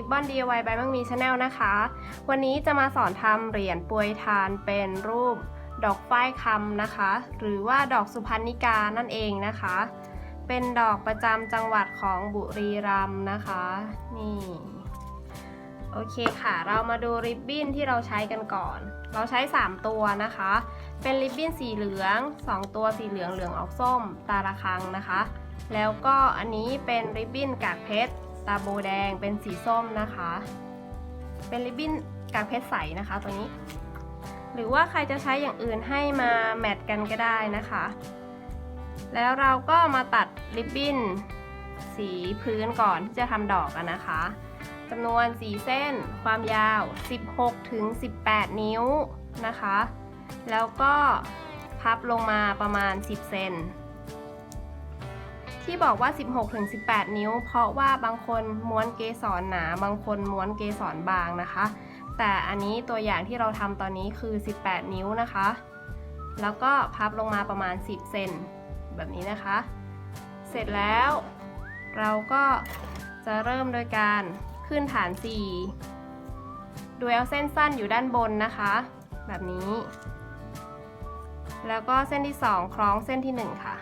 ริบบอน DIY by มังมีชาแนลนะคะ วันนี้จะมาสอนทำเหรียญปวยทานเป็นรูปดอกฝ้ายคำนะคะ หรือว่าดอกสุพรรณิกานั่นเองนะคะ เป็นดอกประจำจังหวัดของบุรีรัมย์นะคะ นี่ โอเคค่ะ เรามาดูริบบิ้นที่เราใช้กันก่อน เราใช้ 3 ตัวนะคะ เป็นริบบิ้นสีเหลือง 2 ตัวสีเหลืองเหลืองออกส้มตาละคังนะคะ แล้วก็อันนี้เป็นริบบิ้นกากเพชร ตาโบแดงเป็นสีส้มนะคะ เป็นริบบิ้นกากเพชรใสนะคะตัวนี้ หรือว่าใครจะใช้อย่างอื่นให้มาแมทกันก็ได้นะคะ แล้วเราก็มาตัดริบบิ้นสีพื้นก่อนที่จะทำดอกกันนะคะจำนวน 4 เส้น ความยาว 16 ถึง 18 นิ้วนะคะ แล้วก็พับลงมาประมาณ 10 เซน ที่บอกว่า 16-18 นิ้ว เพราะว่าบางคนม้วนเกสรหนา บางคนม้วนเกสรบางนะคะ แต่อันนี้ตัวอย่างที่เราทำตอนนี้คือ 18 นิ้วนะคะ แล้วก็พับลงมาประมาณ 10 เซนแบบนี้นะคะ เสร็จแล้วเราก็จะเริ่มโดยการขึ้นฐาน4โดยเอาเส้นสั้นอยู่ด้านบนนะคะ แบบนี้ แล้วก็เส้นที่ 2 คล้องเส้นที่ 1 ค่ะ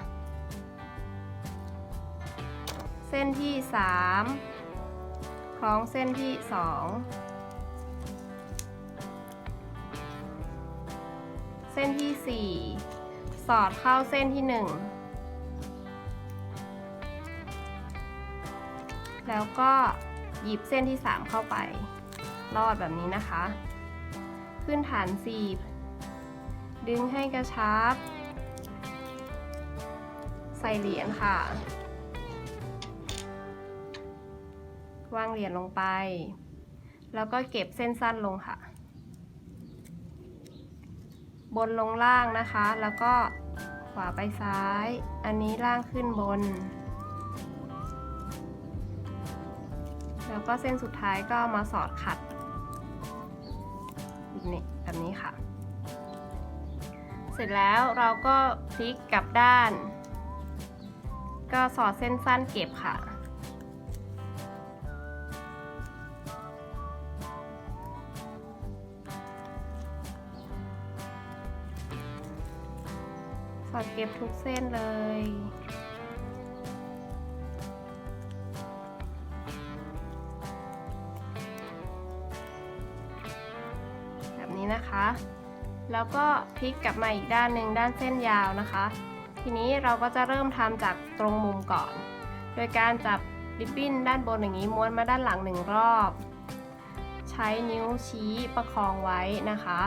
เส้นที่ 3 คล้องเส้นที่ 2 เส้นที่ 4 สอดเข้าเส้นที่ 1 แล้วก็หยิบเส้นที่ 3 เข้าไปลอดแบบนี้นะคะ ขึ้นฐาน 4 ดึงให้กระชับ ใส่เหรียญค่ะ วางเหรียญลงไป แล้วก็เก็บเส้นสั้นลงค่ะ บนลงล่างนะคะ แล้วก็ขวาไปซ้าย อันนี้ล่างขึ้นบน แล้วก็เส้นสุดท้ายก็มาสอดขัดนี่แบบนี้ค่ะ เสร็จแล้วเราก็พลิกกลับด้าน ก็สอดเส้นสั้นเก็บค่ะ สอดเก็บทุกเส้นเลย แบบนี้นะคะ แล้วก็พลิกกลับมาอีกด้านหนึ่งด้านเส้นยาวนะคะ ทีนี้เราก็จะเริ่มทำจากตรงมุมก่อน โดยการจับริบบิ้นด้านบนอย่างนี้ม้วนมาด้านหลังหนึ่งรอบ ใช้นิ้วชี้ประคองไว้นะคะ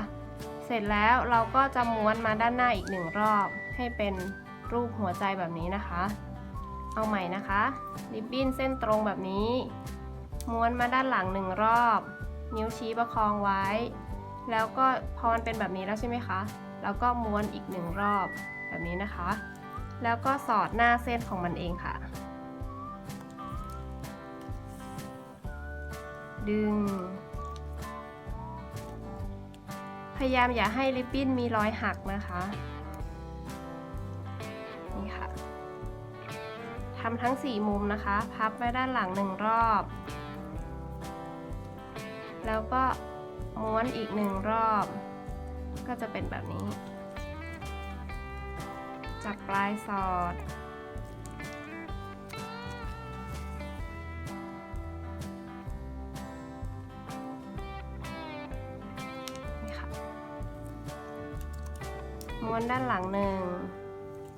เสร็จแล้วเราก็จะม้วนมาด้านหน้าอีกหนึ่งรอบ ให้เป็นรูปหัวใจแบบนี้นะคะ เอาใหม่นะคะ ริบบิ้นเส้นตรงแบบนี้ ม้วนมาด้านหลังหนึ่งรอบ นิ้วชี้ประคองไว้ แล้วก็พอมันเป็นแบบนี้แล้วใช่ไหมคะ แล้วก็ม้วนอีกหนึ่งรอบแบบนี้นะคะ แล้วก็สอดหน้าเส้นของมันเองค่ะ ดึง พยายามอย่าให้ริบบิ้นมีรอยหักนะคะ ทำทั้ง 4 มุมนะคะ พับไปด้านหลังหนึ่งรอบ แล้วก็ม้วนอีกหนึ่งรอบ ก็จะเป็นแบบนี้ จับปลายสอด นี่ค่ะ ม้วนด้านหลังหนึ่ง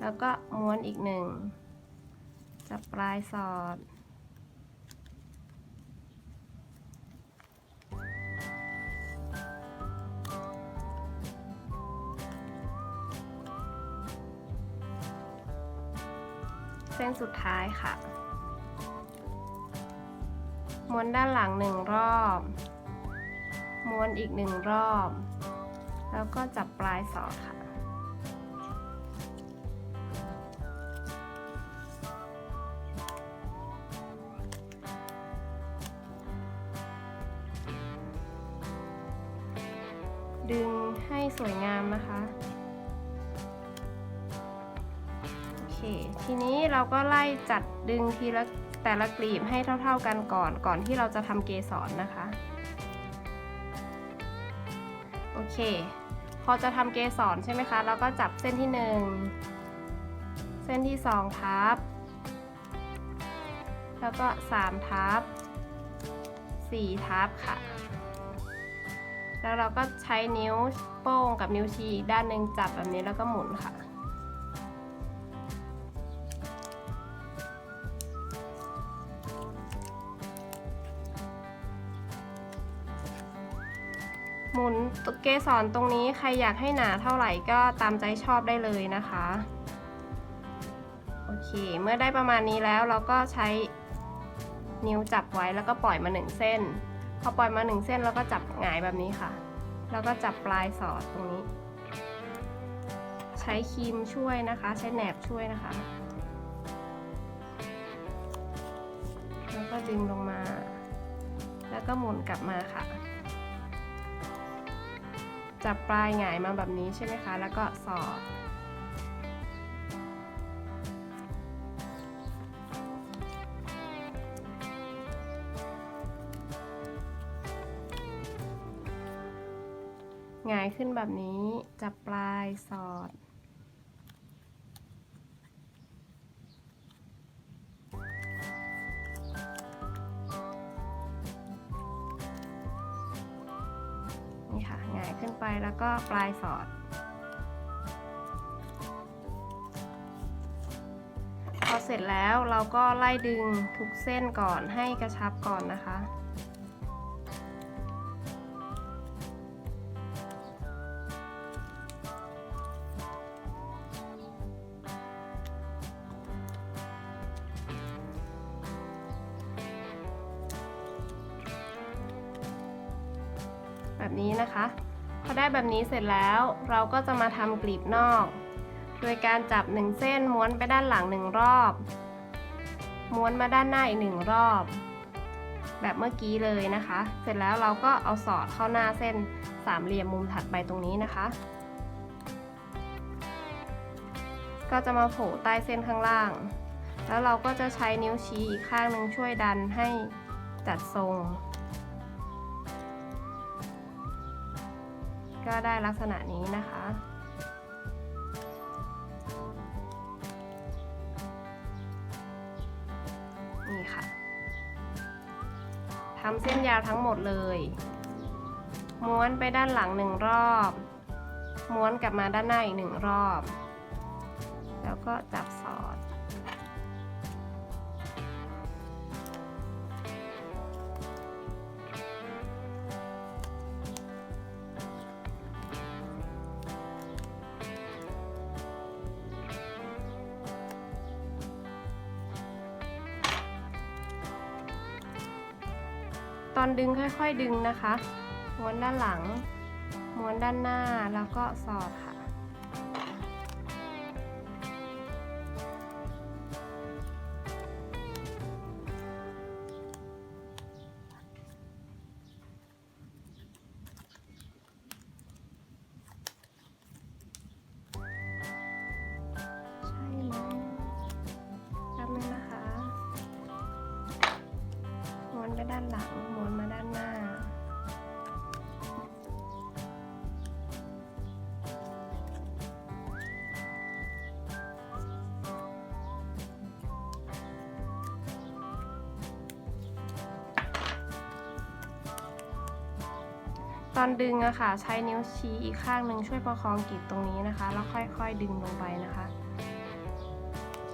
แล้วก็ม้วนอีกหนึ่ง จับปลายสอด เส้นสุดท้ายค่ะ ม้วนด้านหลังหนึ่งรอบ ม้วนอีกหนึ่งรอบ แล้วก็จับปลายสอดค่ะ ดึงให้สวยงามนะคะ โอเค ทีนี้เราก็ไล่จัดดึงทีละแต่ละกลีบให้เท่า ๆกันก่อน ก่อนที่เราจะทำเกสรนะคะ โอเค พอจะทำเกสรใช่ไหมคะ เราก็จับเส้นที่ 1 เส้นที่ 2 ทับ แล้วก็ 3 ทับ 4 ทับค่ะ แล้วเราก็ใช้นิ้วโป้งกับนิ้วชี้อีกด้านหนึ่งจับแบบนี้แล้วก็หมุนค่ะ หมุนเกสรตรงนี้ใครอยากให้หนาเท่าไหร่ก็ตามใจชอบได้เลยนะคะโอเค เมื่อได้ประมาณนี้แล้วเราก็ใช้นิ้วจับไว้แล้วก็ปล่อยมาหนึ่งเส้น พอปล่อยมาหนึ่งเส้นเราก็จับหงายแบบนี้ค่ะ แล้วก็จับปลายสอดตรงนี้ ใช้ครีมช่วยนะคะ ใช้แหนบช่วยนะคะ แล้วก็ดึงลงมา แล้วก็หมุนกลับมาค่ะ จับปลายหงายมาแบบนี้ใช่ไหมคะ แล้วก็สอดายขึ้นแบบนี้ จับปลายสอด นี่ค่ะหงายขึ้นไปแล้วก็ปลายสอด พอเสร็จแล้วเราก็ไล่ดึงทุกเส้นก่อนให้กระชับก่อนนะคะ แบบนี้นะคะ พอได้แบบนี้เสร็จแล้วเราก็จะมาทำกลีบนอก โดยการจับหนึ่งเส้นม้วนไปด้านหลังหนึ่งรอบ ม้วนมาด้านหน้าอีกหนึ่งรอบ แบบเมื่อกี้เลยนะคะ เสร็จแล้วเราก็เอาสอดเข้าหน้าเส้นสามเหลี่ยมมุมถัดไปตรงนี้นะคะ ก็จะมาโผล่ใต้เส้นข้างล่าง แล้วเราก็จะใช้นิ้วชี้อีกข้างหนึ่งช่วยดันให้จัดทรง ก็ได้ลักษณะนี้นะคะ นี่ค่ะทำเส้นยาวทั้งหมดเลย ม้วนไปด้านหลังหนึ่งรอบ ม้วนกลับมาด้านหน้าอีกหนึ่งรอบ แล้วก็จับ อนดึงค่อย ๆ ดึงนะคะ ม้วนด้านหลัง ม้วนด้านหน้าแล้วก็สอดค่ะ อนดึงอะค่ะ ใช้นิ้วชี้อีกข้างหนึ่งช่วยประคองกีบตรงนี้นะคะ แล้วค่อยๆดึงลงไปนะคะ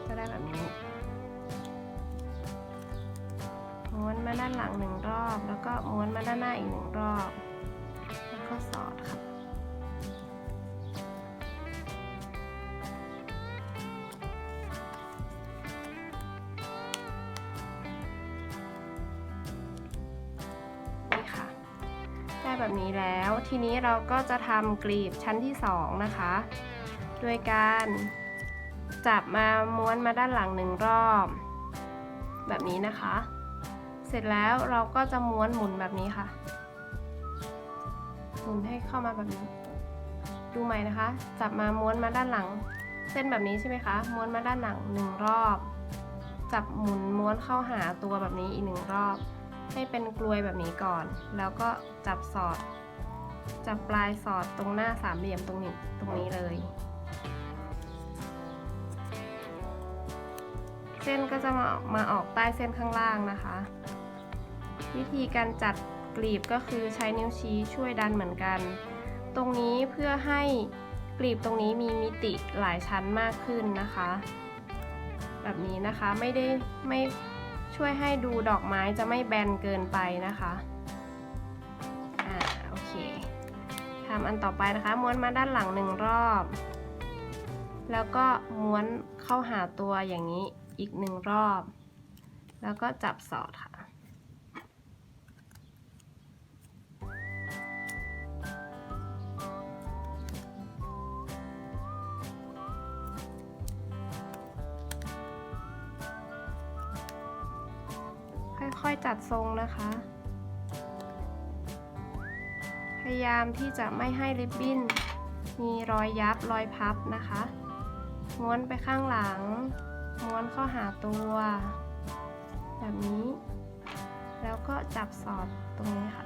ก็ได้แบบนี้ม้วนมาด้านหลังหนึ่งรอบ แล้วก็ม้วนมาด้านหน้าอีกหนึ่งรอบ แล้วก็สอดค่ะ ทีนี้เราก็จะทำกลีบชั้นที่สองนะคะ โดยการจับมาม้วนมาด้านหลังหนึ่งรอบ แบบนี้นะคะ เสร็จแล้วเราก็จะม้วนหมุนแบบนี้ค่ะ หมุนให้เข้ามาแบบนี้ ดูใหม่นะคะ จับมาม้วนมาด้านหลัง เส้นแบบนี้ใช่ไหมคะ ม้วนมาด้านหลังหนึ่งรอบ จับหมุนม้วนเข้าหาตัวแบบนี้อีกหนึ่งรอบ ให้เป็นกลวยแบบนี้ก่อน แล้วก็จับสอด จับปลายสอดตรงหน้าสามเหลี่ยมตรงนี้ตรงนี้เลย เส้นก็จะมามาออกใต้เส้นข้างล่างนะคะ วิธีการจัดกลีบก็คือใช้นิ้วชี้ช่วยดันเหมือนกัน ตรงนี้เพื่อให้กลีบตรงนี้มีมิติหลายชั้นมากขึ้นนะคะ แบบนี้นะคะไม่ได้ไม่ช่วยให้ดูดอกไม้จะไม่แบนเกินไปนะคะ อ่า โอเค ทำอันต่อไปนะคะ ม้วนมาด้านหลังหนึ่งรอบ แล้วก็ม้วนเข้าหาตัวอย่างนี้อีกหนึ่งรอบ แล้วก็จับสอดค่ะ ค่อยๆจัดทรงนะคะ ยายามที่จะไม่ให้ริบบิ้น มีรอยยับรอยพับนะคะ ม้วนไปข้างหลัง ม้วนเข้าหาตัว แบบนี้ แล้วก็จับสอดตรงนี้ค่ะ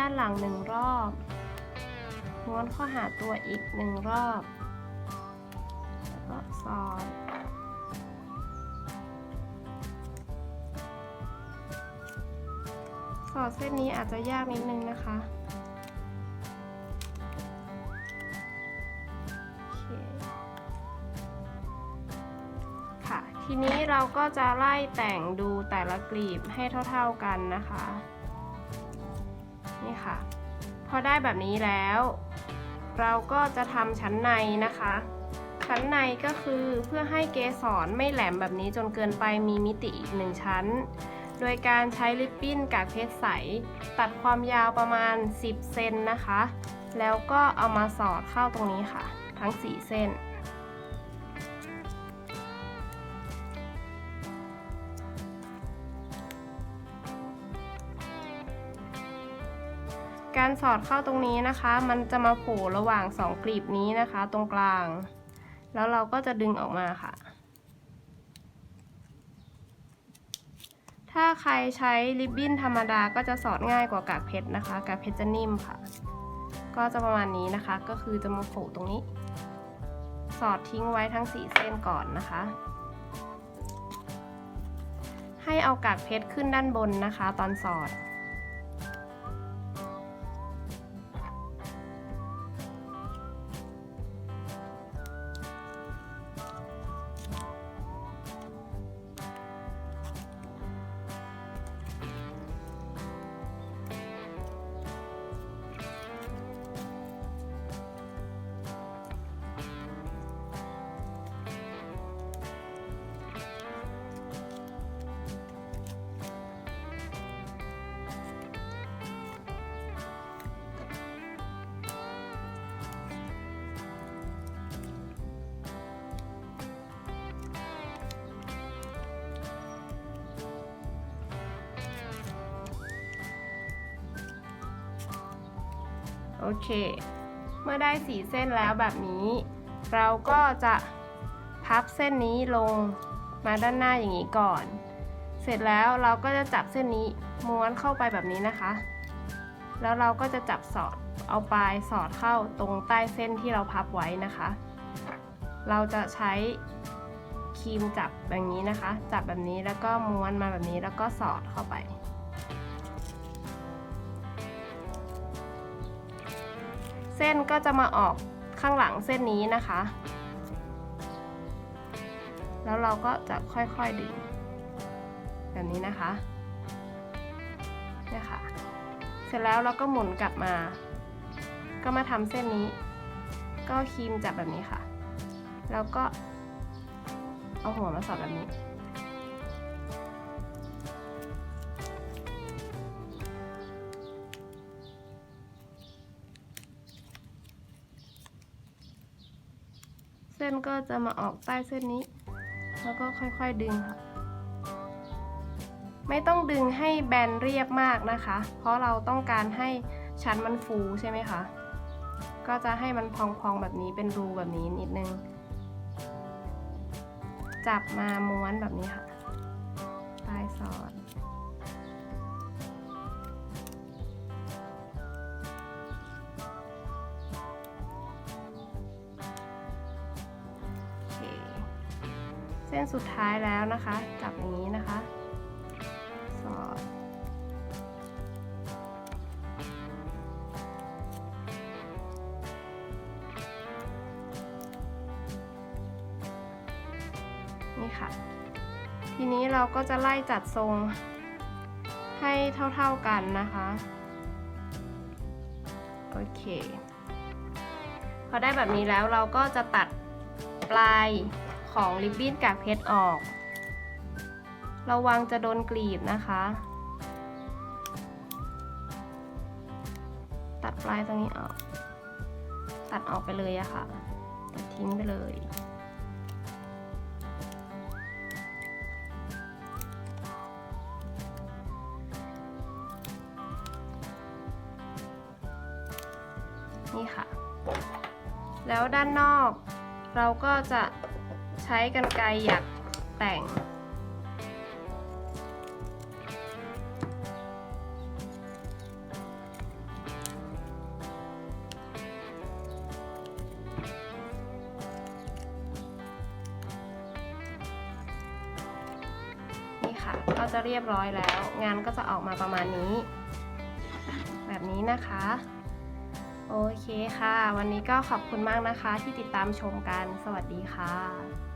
ด้านหลังหนึ่งรอบ ม้วนเข้าหาตัวอีกหนึ่งรอบ แล้วก็สอดสอดเส้นนี้อาจจะยากนิดนึงนะคะค่ะทีนี้เราก็จะไล่แต่งดูแต่ละกลีบให้เท่า ๆกันนะคะ พอได้แบบนี้แล้ว เราก็จะทำชั้นในนะคะ ชั้นในก็คือเพื่อให้เกสรไม่แหลมแบบนี้จนเกินไปมีมิติอีกหนึ่งชั้น โดยการใช้ลิปปิ้นกากเพชรใส ตัดความยาวประมาณ 10 เซนนะคะ แล้วก็เอามาสอดเข้าตรงนี้ค่ะ ทั้ง 4 เส้น การสอดเข้าตรงนี้นะคะ มันจะมาโผล่ระหว่างสองกลีบนี้นะคะ ตรงกลาง แล้วเราก็จะดึงออกมาค่ะ ถ้าใครใช้ริบบิ้นธรรมดาก็จะสอดง่ายกว่ากากเพชรนะคะ กากเพชรจะนิ่มค่ะ ก็จะประมาณนี้นะคะ ก็คือจะมาโผล่ตรงนี้ สอดทิ้งไว้ทั้ง4เส้นก่อนนะคะ ให้เอากากเพชรขึ้นด้านบนนะคะ ตอนสอด โอเค เมื่อได้สีเส้นแล้วแบบนี้ เราก็จะพับเส้นนี้ลงมาด้านหน้าอย่างนี้ก่อน เสร็จแล้วเราก็จะจับเส้นนี้ม้วนเข้าไปแบบนี้นะคะ แล้วเราก็จะจับสอดเอาปลายสอดเข้าตรงใต้เส้นที่เราพับไว้นะคะ เราจะใช้ครีมจับแบบนี้นะคะ จับแบบนี้แล้วก็ม้วนมาแบบนี้แล้วก็สอดเข้าไป เส้นก็จะมาออกข้างหลังเส้นนี้นะคะ แล้วเราก็จะค่อยๆดึง แบบนี้นะคะเนี่ยค่ะ เสร็จแล้วเราก็หมุนกลับมา ก็มาทำเส้นนี้ ก็คีมจับแบบนี้ค่ะ แล้วก็เอาหัวมาสอดแบบนี้ ส้นก็จะมาออกใต้เส้นนี้ แล้วก็ค่อยๆดึงค่ะ ไม่ต้องดึงให้แบนเรียบมากนะคะ เพราะเราต้องการให้ชั้นมันฟูใช่ไหมคะ ก็จะให้มันพองๆแบบนี้เป็นรูแบบนี้นิดนึง จับมาม้วนแบบนี้ค่ะ ส้นสุดท้ายแล้วนะคะ จับอย่างนี้นะคะ สอด นี่ค่ะ ทีนี้เราก็จะไล่จัดทรงให้เท่าๆกันนะคะ โอเค พอได้แบบนี้แล้วเราก็จะตัดปลาย ของริบบิ้นกากเพชรออก ระวังจะโดนกรีบนะคะ ตัดปลายตรงนี้ออก ตัดออกไปเลยอะค่ะ ตัดทิ้งไปเลยนี่ค่ะ แล้วด้านนอกเราก็จะ ช้กันไกรหยักแต่ง นี่ค่ะ ก็จะเรียบร้อยแล้ว งานก็จะออกมาประมาณนี้ แบบนี้นะคะโอเคค่ะ วันนี้ก็ขอบคุณมากนะคะที่ติดตามชมกัน สวัสดีค่ะ